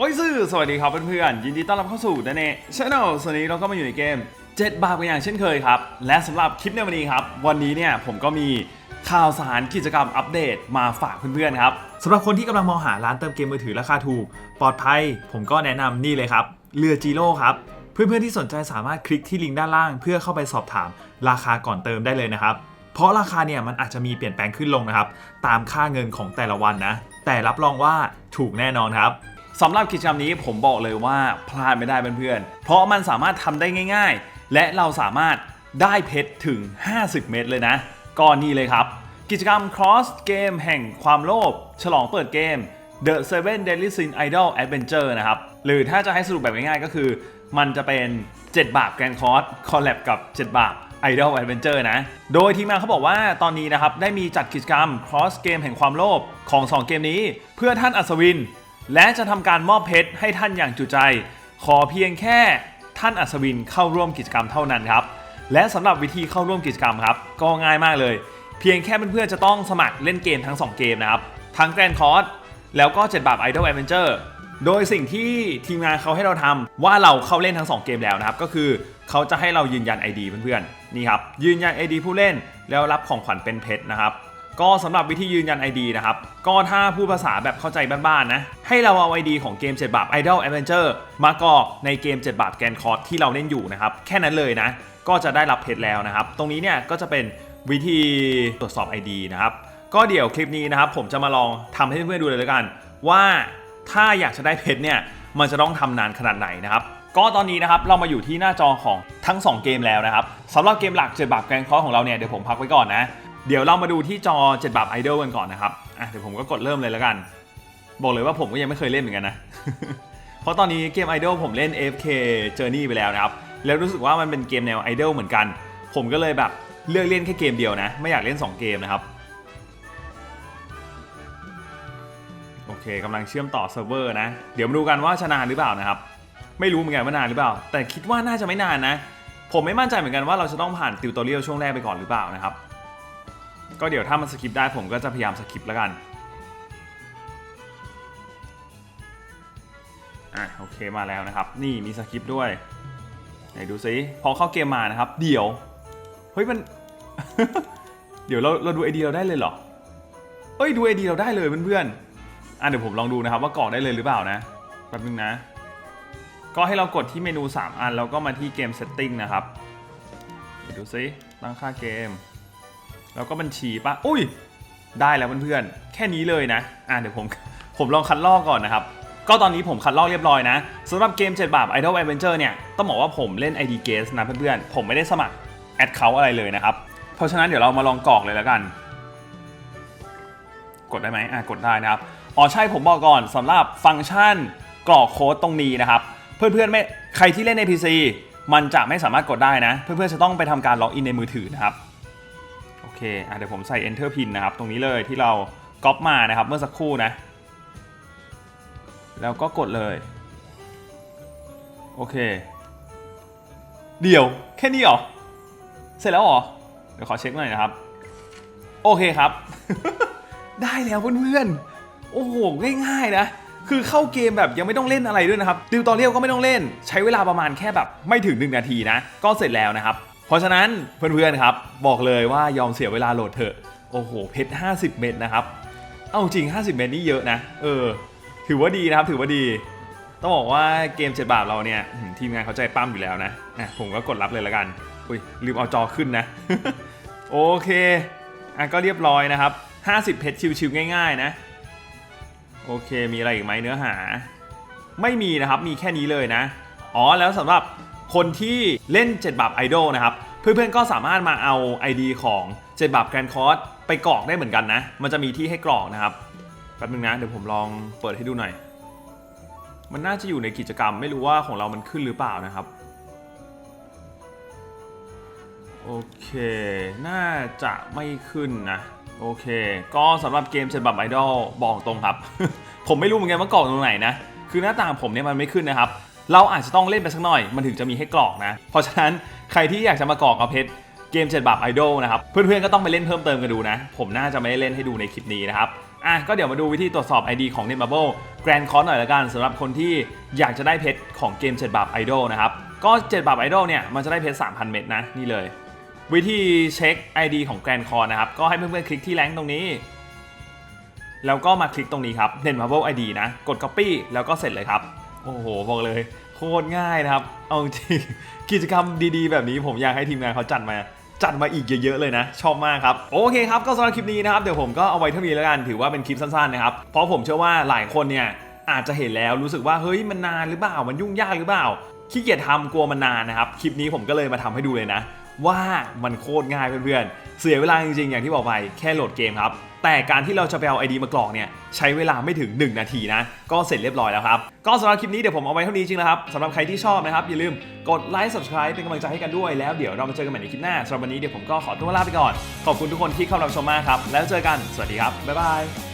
โอ้ยซื่อสวัสดีครับเพื่อนๆ ยินดีต้อนรับเข้าสู่ดนเน่ช n แนลสวัสดีเราก็มาอยู่ในเกม 7 บาทกันอย่างเช่นเคยครับ และสำหรับคลิปในวันนี้ครับ วันนี้เนี่ยผมก็มีข่าวสารกิจกรรมอัปเดตมาฝากเพื่อนๆครับสำหรับคนที่กำลังมองหาร้านเติมเกมมือถือราคาถูก ปลอดภัย ผมก็แนะนำนี่เลยครับ เรือจีโร่ครับ เพื่อนๆที่สนใจสามารถคลิกที่ลิงก์ด้านล่าง เพื่อเข้าไปสอบถามราคาก่อนเติมได้เลยนะครับเพราะราคาเนี่ยมันอาจจะมีเปลี่ยนแปลงขึ้นลงนะครับตามค่าเงินของแต่ละวันนะแต่รับรองว่าถูกแน่นอนครับ สำหรับกิจกรรมนี้ผมบอกเลยว่าพลาดไม่ได้เพื่อนๆ เพราะมันสามารถทำได้ง่าย ๆ และเราสามารถได้เพชรถึง 50 เม็ดเลยนะก็นี่เลยครับ กิจกรรม Cross เกมแห่งความโลภฉลองเปิดเกม The Seven Deadly Sin Idol Adventure นะครับ หรือถ้าจะให้สรุปแบบง่ายๆก็คือ มันจะเป็น 7 บาปแกรนคอร์สคอลแลบกับ 7 บาป Idol Adventure นะ โดยทีมงานเขาบอกว่าตอนนี้นะครับ ได้มีจัดกิจกรรม Cross เกมแห่งความโลภของ 2 เกมนี้ เพื่อท่านอัศวิน และจะทำการมอบเพชรให้ท่านอย่างจุใจ ขอเพียงแค่ท่านอัศวินเข้าร่วมกิจกรรมเท่านั้นครับ และสำหรับวิธีเข้าร่วมกิจกรรมครับ ก็ง่ายมากเลย เพียงแค่เพื่อนๆจะต้องสมัครเล่นเกมทั้ง 2 เกมนะครับ ทั้งแกรนคอร์สแล้วก็ 7 บาป Idol Adventure โดยสิ่งที่ทีมงานเขาให้เราทำว่าเราเข้าเล่นทั้ง 2 เกมแล้วนะครับ ก็คือเขาจะให้เรายืนยัน ID เพื่อนๆนี่ครับยืนยัน ID ผู้เล่นแล้วรับของขวัญเป็นเพชรนะครับ ก็สำหรับวิธียืนยัน ID นะครับ ก็ถ้าพูดภาษาแบบเข้าใจบ้านๆนะ ให้เราเอา ID ของเกม7บาป Idol Adventure มากรอกในเกม 7 บาปแกนคอร์สที่เราเล่นอยู่นะครับ แค่นั้นเลยนะ ก็จะได้รับเพชรแล้วนะครับ ตรงนี้เนี่ยก็จะเป็นวิธีตรวจสอบ ID นะครับ ก็เดี๋ยวคลิปนี้นะครับผมจะมาลองทำให้เพื่อนๆดูเลยแล้วกัน ว่าถ้าอยากจะได้เพชรเนี่ยมันจะต้องทำนานขนาดไหนนะครับก็ตอนนี้นะครับเรามาอยู่ที่หน้าจอของทั้ง 2 เกมแล้วนะครับสำหรับเกมหลัก7บาปแกนคอร์สของเราเนี่ยเดี๋ยวผมพักไว้ก่อนนะ เดี๋ยวเรามาดูที่จอ7บาปไอดอลกันก่อนนะครับอะเดี๋ยวผมก็กดเริ่มเลยแล้วกัน บอกเลยว่าผมก็ยังไม่เคยเล่นเหมือนกันนะ เพราะตอนนี้เกมไอดอลผมเล่น AFK Journey ไปแล้วนะครับ แล้วรู้สึกว่ามันเป็นเกมแนวไอดอลเหมือนกัน ผมก็เลยแบบเลือกเล่นแค่เกมเดียวนะ ไม่อยากเล่น 2 เกมนะครับ โอเคกำลังเชื่อมต่อเซิร์ฟเวอร์นะ เดี๋ยวมาดูกันว่าชนานหรือเปล่านะครับ ไม่รู้เหมือนกันว่านานหรือเปล่า แต่คิดว่าน่าจะไม่นานนะ ผมไม่มั่นใจเหมือนกันว่าเราจะต้องผ่านติวตอเรียลช่วงแรกไปก่อนหรือเปล่านะครับ ก็เดี๋ยวถ้ามันสกิปได้ผมก็จะพยายามสกิปแล้วกันอะโอเคมาแล้วนะครับ นี่มีสกิปด้วยไหนดูซิพอเข้าเกมมานะครับ เดี๋ยว เฮ้ยมัน เดี๋ยวเราเราดูไอเดียเราได้เลยเหรอเอ้ยดูไอเดียเราได้เลยเพื่อนๆอะเดี๋ยวผมลองดูนะครับ ว่ากรอกได้เลยหรือเปล่านะแป๊บนึงนะ ก็ให้เรากดที่เมนู 3 อันแล้วก็มาที่เกม Setting นะครับเดี๋ยวดูซิตั้งค่าเกม แล้วก็บัญชีปะอุ้ย ได้แล้วเพื่อนๆ แค่นี้เลยนะ อะเดี๋ยวผม ผมลองคัดลอกก่อนนะครับ ก็ตอนนี้ผมคัดลอกเรียบร้อยนะสำหรับเกม7บาท Idol Adventure เนี่ย ต้องบอกว่าผมเล่น ID g u e s นะเพื่อนๆ ผมไม่ได้สมัครแอดเขาอะไรเลยนะครับ เพราะฉะนั้นเดี๋ยวเรามาลองกรอกเลยแล้วกัน กดได้ไหมอะกดได้นะครับ อ๋อใช่ผมบอกก่อนสำหรับฟังก์ชันกรอกโค้ดตรงนี้นะครับ เพื่อนๆไม่ใครที่เล่นใน PC มันจะไม่สามารถกดได้นะ เพื่อนๆจะต้องไปทำการล็อกอินในมือถือนะครับ เคอะเดี๋ยวผมใส่ enter pin นะครับ ตรงนี้เลยที่เราก๊อปมานะครับ เมื่อสักครู่นะ แล้วก็กดเลย โอเค เดี๋ยว แค่นี้เหรอ เสร็จแล้วเหรอ เดี๋ยวขอเช็คหน่อยนะครับ โอเคครับ ได้แล้วเพื่อนๆ โอ้โห ง่ายๆนะคือเข้าเกมแบบยังไม่ต้องเล่นอะไรด้วยนะครับติวตอเรียลก็ไม่ต้องเล่น ใช้เวลาประมาณแค่แบบไม่ถึง 1 นาทีนะ ก็เสร็จแล้วนะครับ เพราะฉะนั้นเพื่อนๆครับ บอกเลยว่ายอมเสียเวลาโหลดเถอะ โอ้โห เพชร 50 เม็ดนะครับ เอาจริง 50 เม็ดนี่เยอะนะ เออ ถือว่าดีนะครับ ถือว่าดี ต้องบอกว่าเกมเจ็ดบาทเราเนี่ยทีมงานเขาใจปั้มอยู่แล้วนะอะผมก็กดรับเลยล้วกัน อุ้ยลืมเอาจอขึ้นนะ โอเคอะก็เรียบร้อยนะครับ 50 เพชรชิวๆง่ายๆ นะ โอเค มีอะไรอีกไหมเนื้อหา ไม่มีนะครับ มีแค่นี้เลยนะ อ๋อ แล้วสำหรับ คนที่เล่น 7 บาปไอดอลนะครับ เพื่อนๆก็สามารถมาเอา ID ของ 7 บาปแกรนคอร์สไปกรอกได้เหมือนกันนะ มันจะมีที่ให้กรอกนะครับ แป๊บนึงนะ เดี๋ยวผมลองเปิดให้ดูหน่อย มันน่าจะอยู่ในกิจกรรม ไม่รู้ว่าของเรามันขึ้นหรือเปล่านะครับ โอเค น่าจะไม่ขึ้นนะ โอเค ก็สำหรับเกมเจ็ดบับไอดอลบอกตรงครับ ผมไม่รู้เหมือนกันว่ากรอกตรงไหนนะ คือหน้าต่างผมเนี่ยมันไม่ขึ้นนะครับ เราอาจจะต้องเล่นไปสักหน่อย มันถึงจะมีให้กรอกนะ เพราะฉะนั้นใครที่อยากจะมากรอกเอาเพชรเกมเจ็ดบับไอดอลนะครับ เพื่อนๆก็ต้องไปเล่นเพิ่มเติมกันดูนะ ผมน่าจะไม่ได้เล่นให้ดูในคลิปนี้นะครับอะก็เดี๋ยวมาดูวิธีตรวจสอบ ID ของ Netmarble Grand c o s หน่อยละกันสำหรับคนที่อยากจะได้เพชรของเกม7บาท Idol นะครับก็7บาท Idol เนี่ยมันจะได้เพชร3,000 เม็ดนะนี่เลย วิธีเช็ค ID ของ Grand Cross นะครับก็ให้เพื่อนๆคลิกที่แรงค์ตรงนี้ แล้วก็มาคลิกตรงนี้ครับ Netmarble ID นะกด Copy แล้วก็เสร็จเลยครับ โอ้โหบอกเลย โคตรง่ายนะครับ เอาจริงกิจกรรมดีๆ แบบนี้ผมอยากให้ทีมงานเขาจัดมาจัดมาอีกเยอะๆเลยนะ ชอบมากครับ โอเคครับ ก็สำหรับคลิปนี้นะครับ เดี๋ยวผมก็เอาไว้เท่านี้แล้วกัน ถือว่าเป็นคลิปสั้นๆนะครับ เพราะผมเชื่อว่าหลายคนเนี่ยอาจจะเห็นแล้วรู้สึกว่าเฮ้ยมันนานหรือเปล่า มันยุ่งยากหรือเปล่าขี้เกียจทำกลัวมันนานนะครับ คลิปนี้ผมก็เลยมาทำให้ดูเลยนะ ว่ามันโคตรง่ายเพื่อนๆ เสียเวลาจริงๆอย่างที่บอกไปแค่โหลดเกมครับ แต่การที่เราจะไปเอา ID มากรอกเนี่ยใช้เวลาไม่ถึง 1 นาทีนะ ก็เสร็จเรียบร้อยแล้วครับ ก็สำหรับคลิปนี้เดี๋ยวผมเอาไว้เท่านี้จริงนะครับสำหรับใครที่ชอบนะครับอย่าลืมกดไลค์ subscribe เป็นกำลังใจให้กันด้วยแล้วเดี๋ยวเรามาเจอกันใหม่ในคลิปหน้าสำหรับวันนี้เดี๋ยวผมก็ขอตัวลาไปก่อน ขอบคุณทุกคนที่เข้ารับชมมากครับแล้วเจอกันสวัสดีครับบ๊ายบาย